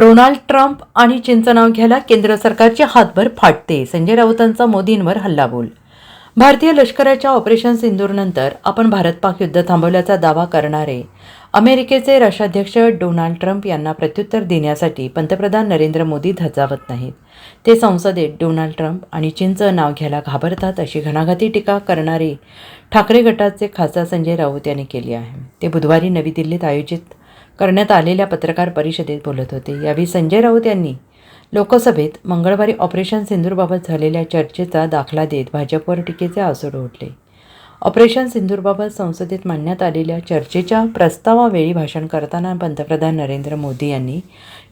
Donald Trump आणि चीनचं नाव घ्यायला केंद्र सरकारचे हातभर फाटते. संजय राऊतांचा मोदींवर हल्लाबोल. भारतीय लष्कराच्या ऑपरेशन सिंदूरनंतर आपण भारत पाक युद्ध थांबवल्याचा दावा करणारे अमेरिकेचे राष्ट्राध्यक्ष डोनाल्ड ट्रम्प यांना प्रत्युत्तर देण्यासाठी पंतप्रधान नरेंद्र मोदी धजावत नाहीत. ते संसदेत डोनाल्ड ट्रम्प आणि चीनचं नाव घ्यायला घाबरतात अशी घणाघाती टीका करणारे ठाकरे गटाचे खासदार संजय राऊत यांनी केली आहे. ते बुधवारी नवी दिल्लीत आयोजित करण्यात आलेल्या पत्रकार परिषदेत बोलत होते. यावेळी संजय राऊत यांनी लोकसभेत मंगळवारी ऑपरेशन सिंधूरबाबत झालेल्या चर्चेचा दाखला देत भाजपवर टीकेचे आसूड ओढले. ऑपरेशन सिंधूरबाबत संसदेत मांडण्यात आलेल्या चर्चेच्या प्रस्तावावेळी भाषण करताना पंतप्रधान नरेंद्र मोदी यांनी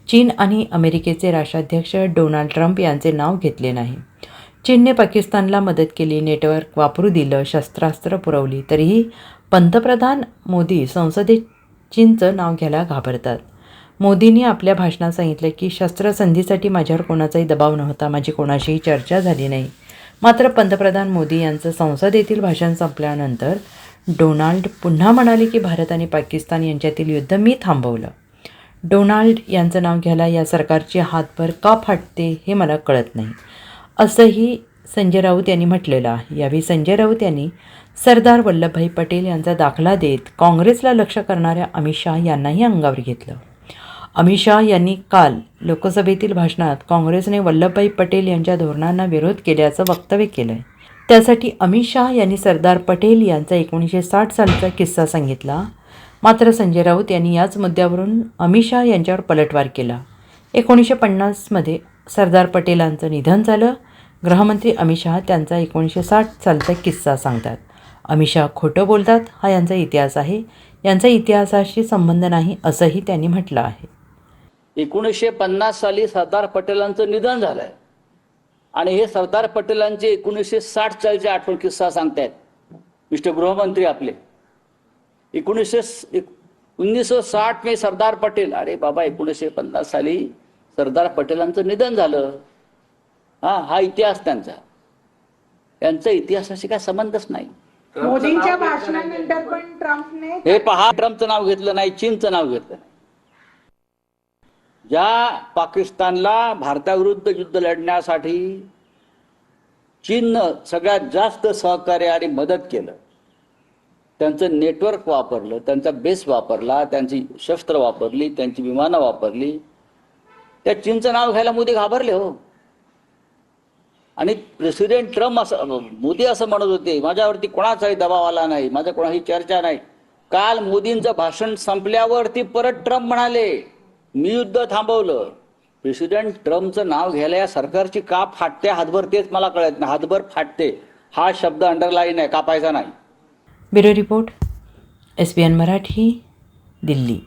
चीन आणि अमेरिकेचे राष्ट्राध्यक्ष डोनाल्ड ट्रम्प यांचे नाव घेतले नाही. चीनने पाकिस्तानला मदत केली नेटवर्क वापरू दिलं शस्त्रास्त्र पुरवली तरीही पंतप्रधान मोदी संसदेत चीनचं नाव घ्यायला घाबरतात. मोदींनी आपल्या भाषणात सांगितलं की शस्त्रसंधीसाठी माझ्यावर कोणाचाही दबाव नव्हता माझी कोणाशीही चर्चा झाली नाही. मात्र पंतप्रधान मोदी यांचं संसदेतील भाषण संपल्यानंतर डोनाल्ड पुन्हा म्हणाले की भारत आणि पाकिस्तान यांच्यातील युद्ध मी थांबवलं. डोनाल्ड यांचं नाव घ्यायला या सरकारची हातभर का फाटते हे मला कळत नाही. असंही संजय राऊत यांनी म्हटलेलं आहे. यावेळी संजय राऊत यांनी सरदार वल्लभभाई पटेल यांचा दाखला देत काँग्रेसला लक्ष करणाऱ्या अमित शहा यांनाही अंगावर घेतलं. अमित शाह यांनी काल लोकसभेतील भाषणात काँग्रेसने वल्लभभाई पटेल यांच्या धोरणांना विरोध केल्याचं वक्तव्य केलं आहे त्यासाठी अमित शहा यांनी सरदार पटेल यांचा एकोणीसशे साठ सालचा किस्सा सांगितला. मात्र संजय राऊत यांनी याच मुद्द्यावरून अमित शाह यांच्यावर पलटवार केला. एकोणीसशे पन्नासमध्ये सरदार पटेलांचं निधन झालं. गृहमंत्री अमित शहा त्यांचा एकोणीसशे साठ सालचा किस्सा सांगतात. अमिषा खोटं बोलतात हा यांचा इतिहास आहे. यांचा इतिहासाशी संबंध नाही असंही त्यांनी म्हटलं आहे. एकोणीसशे पन्नास साली सरदार पटेलांचं निधन झालंय. आणि हे सरदार पटेलांचे एकोणीसशे साठ सालचे आठवण किस्सा सांगतायत. मिस्टर गृहमंत्री आपले. एकोणीसशे उन्नीसशे साठ मे सरदार पटेल अरे बाबा एकोणीसशे पन्नास साली सरदार पटेलांचं निधन झालं. हा हा इतिहास त्यांचा. यांचा इतिहासाशी काय संबंधच नाही. मोदींच्या भाषणानंतर पण ट्रम्पने हे पहा ट्रम्पचं नाव घेतलं नाही चीनचं नाव घेतलं नाही. ज्या पाकिस्तानला भारताविरुद्ध युद्ध लढण्यासाठी चीननं सगळ्यात जास्त सहकार्य आणि मदत केलं त्यांचं नेटवर्क वापरलं त्यांचा बेस वापरला त्यांची शस्त्र वापरली त्यांची विमानं वापरली त्या चीनचं नाव घ्यायला मोदी घाबरले हो. आणि प्रेसिडेंट ट्रम्प असं मोदी असं म्हणत होते माझ्यावरती कोणाचाही दबाव आला नाही माझ्या कोणाही चर्चा नाही. काल मोदींचं भाषण संपल्यावरती परत ट्रम्प म्हणाले मी युद्ध थांबवलं. प्रेसिडेंट ट्रम्पचं नाव घ्यायला या सरकारची का फाटते हातभर तेच मला कळत नाही हातभर फाटते. हा शब्द अंडरलाईन आहे कापायचा नाही. Bureau report S B N Marathi Delhi.